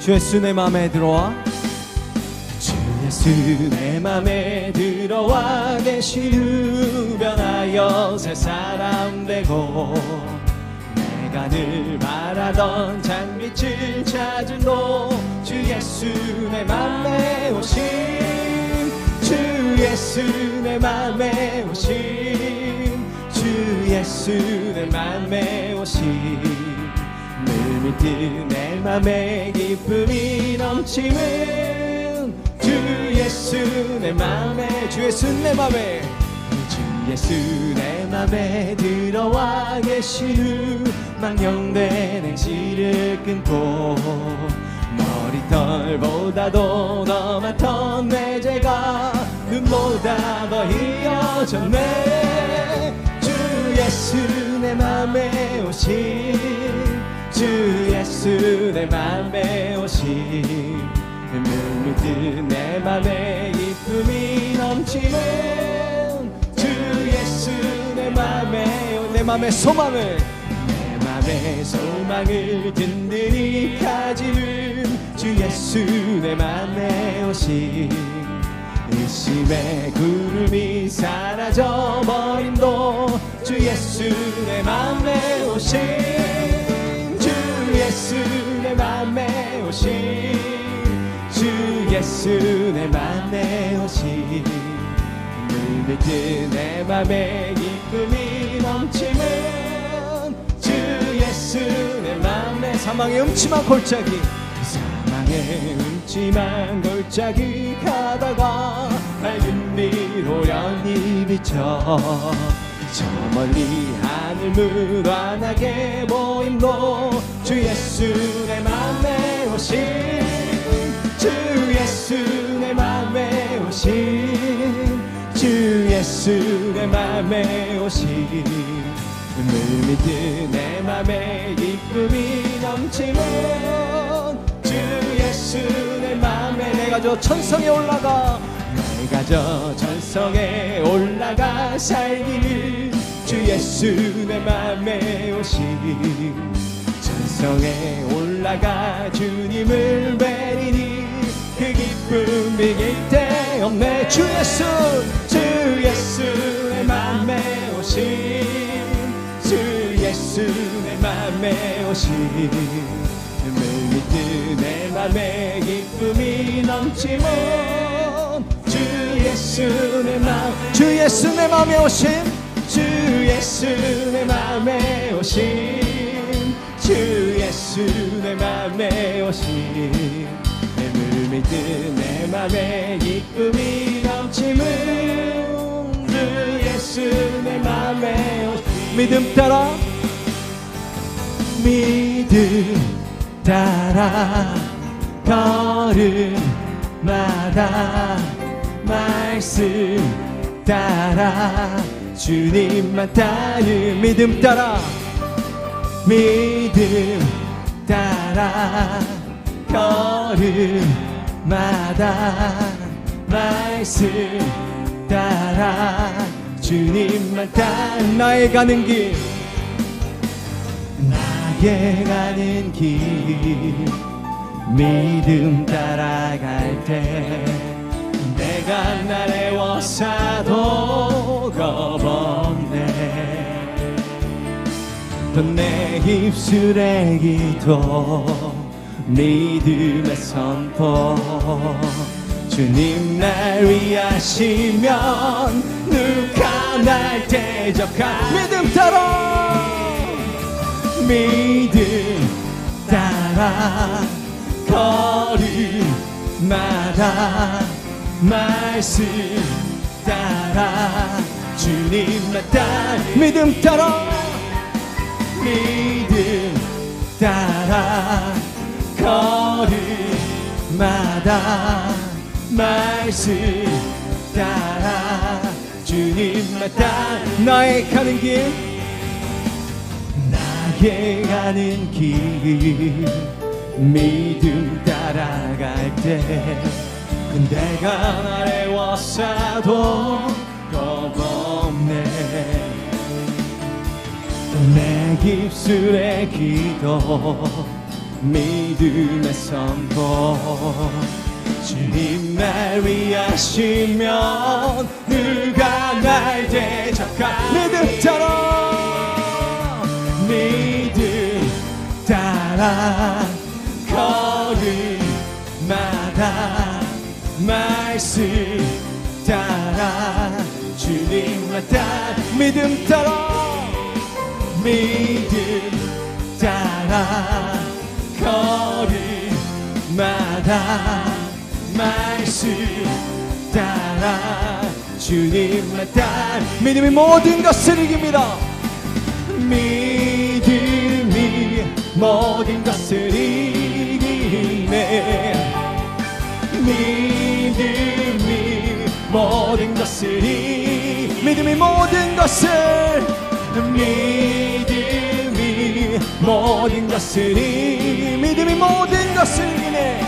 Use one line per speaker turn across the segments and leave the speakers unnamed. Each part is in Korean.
주 예수 내 맘에 들어와.
주 예수 내 맘에 들어와. 계시는 변하여 새 사람 되고 내가 늘 바라던 장빛을 찾은 도주 예수 내 맘에 오신. 주 예수 내 맘에 오신. 주 예수 내 맘에 오신. 늘내 맘에 기쁨이 넘치는 주 예수 내 맘에
주 예수 내 맘에.
주 예수 내 맘에 들어와 계신 후 망령된 행실을 끊고 머리털보다도 더 많던 내 죄가 눈보다 더 희어졌네. 주 예수 내 맘에 오신 주 예수 내 맘에 오신 눈물든 내 맘에 기쁨이 넘치는 주 예수 내 맘에 오-
내 맘에 소망을
내 맘에 소망을 든든히 가지는 주 예수 내 맘에 오신 의심의 구름이 사라져버림도 주 예수 내 맘에 오신 주 예수 내 맘에 오신 주 예수 내 맘에 오신 늘 믿는 내 맘에 기쁨이 넘치는 주 예수 내 맘에
사망의 음침한 골짜기
사망의 음침한 골짜기 가다가 밝은 빛로 연이 비쳐 저 멀리 하늘 무관하게 보임도 주 예수 내 맘에 오신 주 예수 내 맘에 오신 주 예수 내 맘에 오신. 늘 믿는 내 맘에 기쁨이 넘치는 주 예수 내 맘에
내가 저 천성에 올라가
내 가저 전성에 올라가 살기를 주 예수 내 맘에 오신 전성에 올라가 주님을 뵈리니 그 기쁨 이길 데 없네. 주 예수 주 예수 내 맘에 오신 주 예수 내 맘에 오신 내 맘에 기쁨이 넘치면 주 예수 내 맘,
주 예수 내 맘에 오신.
주 예수 내 맘에 오신. 주 예수 내 맘에 오신. 늘 믿는 내 맘에 기쁨이 넘치는 주 예수 내 맘에 오신.
믿음 따라.
믿음 따라. 걸음마다 말씀 따라 주님만 따르
믿음 따라
믿음 따라 걸음마다 말씀 따라 주님만 따라
나의 가는 길
나의 가는 길 믿음 따라갈 때 내가 나를 워사도 겁없네. 또내 입술의 기도 믿음의 선포. 주님 날 위하시면 누가 날 대적할
믿음 따라.
믿음 따라. 걸음마다 말씀 따라 주님만 따라
믿음 따라.
믿음 따라 걸음마다 말씀 따라 주님만 따라
나의 가는 길.
나의 가는 길. 믿음 따라갈 때 내가 나를 워사도 겁없네. 내 입술의 기도 믿음의 선포. 주님 날 위하시면 누가 날 대적할
믿
말씀 따라 주님만 따라
믿음 따라
믿음 따라 걸음마다 말씀 따라 주님만 따라
믿음이 모든 것을 이깁니다.
믿음이 모든 것을 이기네. 믿 음이 모든 것을 이
믿음이 모든 것을
믿음이 모든 것을 이
믿음이 모든 것을 이기네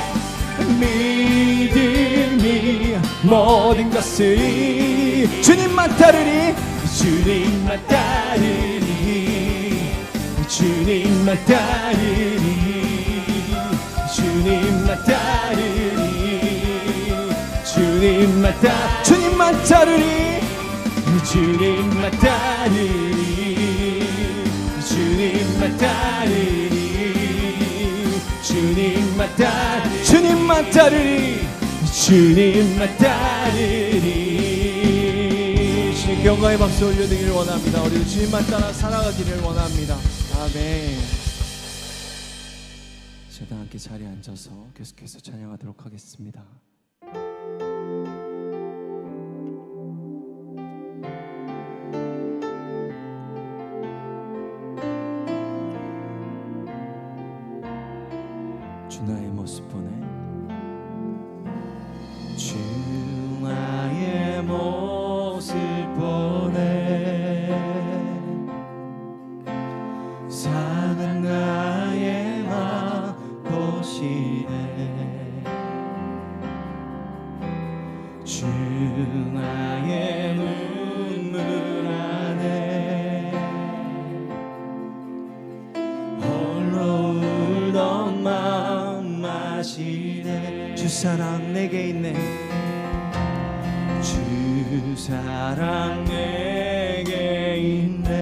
믿음이 모든 것을 이
주님만 따르리
주님만 따르리 주님만 따르리 주님만 따르리 주님만 따
주님만 따르리
주님만 따르리 주님만 따르리 주님만 따르리
주님만 따르리
주님만 따르리
주님 경과의 박수 올려드리기를 원합니다. 우리도 주님만 따라 살아가기를 원합니다. 아멘.
저도 함께 자리에 앉아서 계속해서 찬양하도록 하겠습니다.
내게 있네.
주 사랑 내게 있네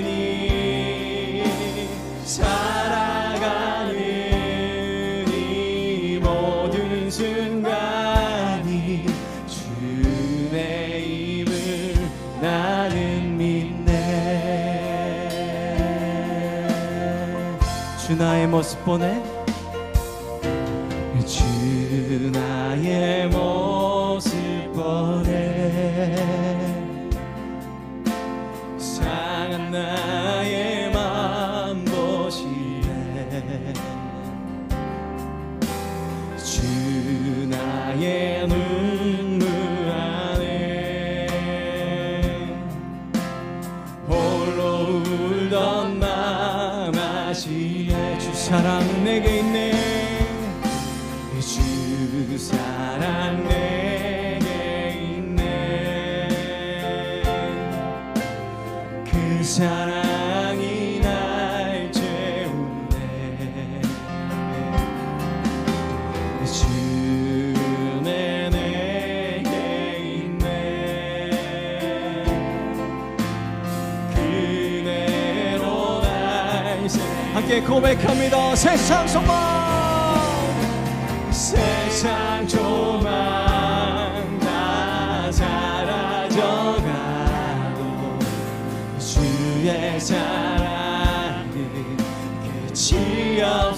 주
나의 함께 고백합니다. 세상 소망
세상 조망 다 사라져가도 주의 사랑은 끝이 없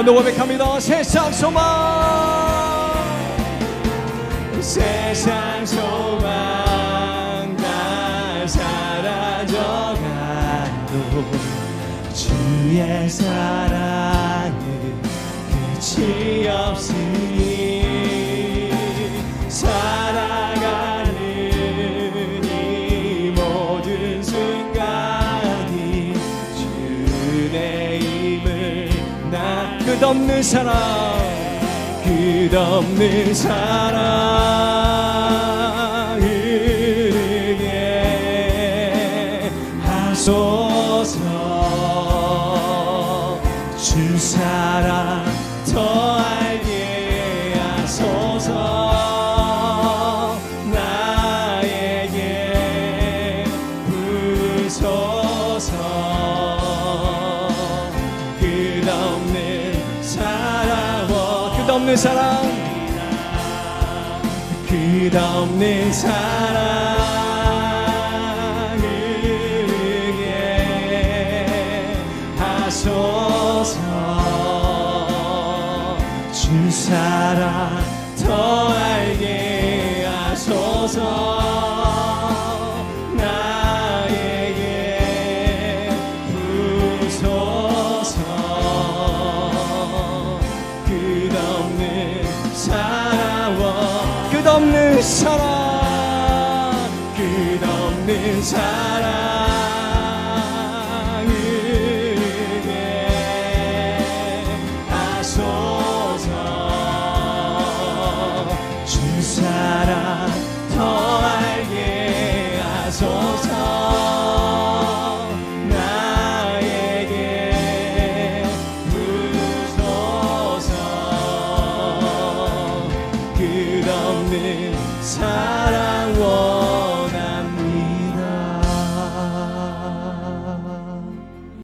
번 더 고백합니다. 세상 소망.
세상 소망 다 사라져가도 주의 사랑은 끝이 없으니
끝없는 사랑
끝없는 사랑 사랑. 끝없는 사랑
끝없는
사랑을 위해 하소서. 주 사랑
사랑
끝없는 사랑